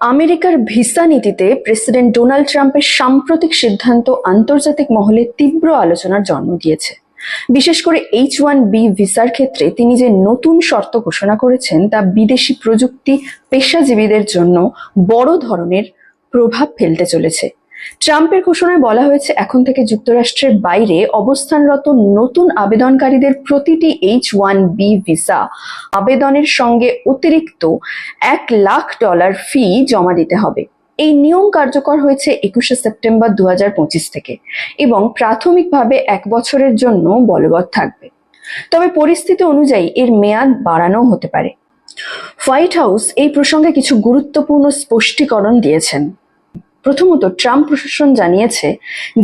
আমেরিকার ভিসা নীতিতে president Donald ট্রাম্পের সাম্প্রতিক সিদ্ধান্ত আন্তর্জাতিক মহলে তীব্র আলোচনার জন্ম দিয়েছে। বিশেষ করে এইচ ওয়ান বি ভিসার ক্ষেত্রে তিনি যে নতুন শর্ত ঘোষণা করেছেন তা বিদেশি প্রযুক্তি পেশাজীবীদের জন্য বড় ধরনের প্রভাব ফেলতে চলেছে। ট্রাম্পের ঘোষণায় বলা হয়েছে, এখন থেকে যুক্তরাষ্ট্রের বাইরে অবস্থানরত নতুন আবেদনকারীদের প্রতিটি এইচ ওয়ান বি ভিসা আবেদনের সঙ্গে অতিরিক্ত এক লাখ ডলার ফি জমা দিতে হবে। এই নিয়ম কার্যকর হয়েছে একুশে সেপ্টেম্বর দু হাজার পঁচিশ থেকে এবং প্রাথমিকভাবে এক বছরের জন্য বলবৎ থাকবে। তবে পরিস্থিতি অনুযায়ী এর মেয়াদ বাড়ানো হতে পারে। হোয়াইট হাউস এই প্রসঙ্গে কিছু গুরুত্বপূর্ণ স্পষ্টীকরণ দিয়েছেন। প্রথমত ট্রাম্প প্রশাসন জানিয়েছে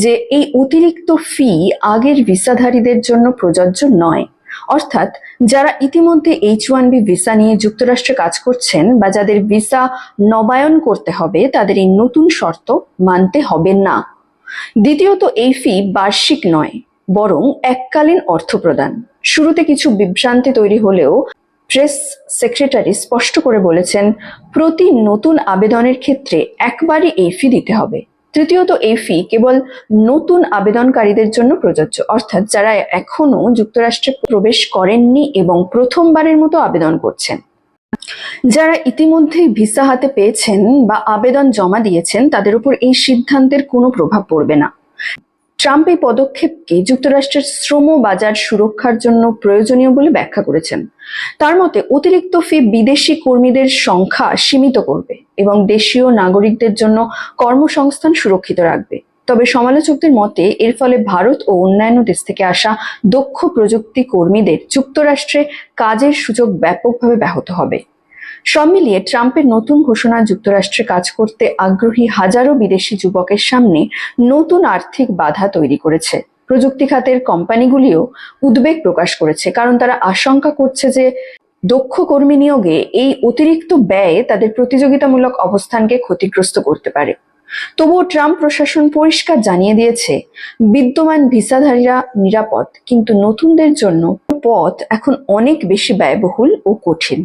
যে এই অতিরিক্ত ফি আগের ভিসাধারীদের জন্য প্রযোজ্য নয়। অর্থাৎ যারা ইতিমধ্যে এইচ ওয়ান বি ভিসা নিয়ে যুক্তরাষ্ট্রে কাজ করছেন বা যাদের ভিসা নবায়ন করতে হবে, তাদের এই নতুন শর্ত মানতে হবে না। দ্বিতীয়ত, এই ফি বার্ষিক নয়, বরং এককালীন অর্থ প্রদান শুরুতে কিছু বিভ্রান্তি তৈরি হলেও প্রেস সেক্রেটারি স্পষ্ট করে বলেছেন, প্রতি নতুন আবেদনের ক্ষেত্রে একবারই এই ফি দিতে হবে। তৃতীয়ত, এই ফি কেবল নতুন আবেদনকারীদের জন্য প্রযোজ্য। অর্থাৎ যারা এখনও যুক্তরাষ্ট্রে প্রবেশ করেননি এবং প্রথমবারের মতো আবেদন করছেন। যারা ইতিমধ্যেই ভিসা হাতে পেয়েছেন বা আবেদন জমা দিয়েছেন, তাদের উপর এই সিদ্ধান্তের কোনো প্রভাব পড়বে না। ট্রাম্প এই পদক্ষেপকে যুক্তরাষ্ট্রের শ্রম বাজার সুরক্ষার জন্য প্রয়োজনীয় বলে ব্যাখ্যা করেছেন। তার মতে, অতিরিক্ত ফি বিদেশি কর্মীদের সংখ্যা সীমিত করবে এবং দেশীয় নাগরিকদের জন্য কর্মসংস্থান সুরক্ষিত রাখবে। তবে সমালোচকদের মতে, এর ফলে ভারত ও অন্যান্য দেশ থেকে আসা দক্ষ প্রযুক্তি কর্মীদের যুক্তরাষ্ট্রে কাজের সুযোগ ব্যাপকভাবে ব্যাহত হবে। সব মিলিয়ে ট্রাম্পের নতুন ঘোষণা যুক্তরাষ্ট্রে কাজ করতে আগ্রহী হাজারো বিদেশি যুবকের সামনে নতুন আর্থিক বাধা তৈরি করেছে। প্রযুক্তি খাতের কোম্পানিগুলিও উদ্বেগ প্রকাশ করেছে, কারণ তারা আশঙ্কা করছে যে দক্ষ কর্মী নিয়োগে এই অতিরিক্ত ব্যয় তাদের প্রতিযোগিতামূলক অবস্থানকে ক্ষতিগ্রস্ত করতে পারে। তবুও ট্রাম্প প্রশাসন পরিষ্কার জানিয়ে দিয়েছে, বিদ্যমান ভিসাধারীরা নিরাপদ, কিন্তু নতুনদের জন্য পথ এখন অনেক বেশি ব্যয়বহুল ও কঠিন।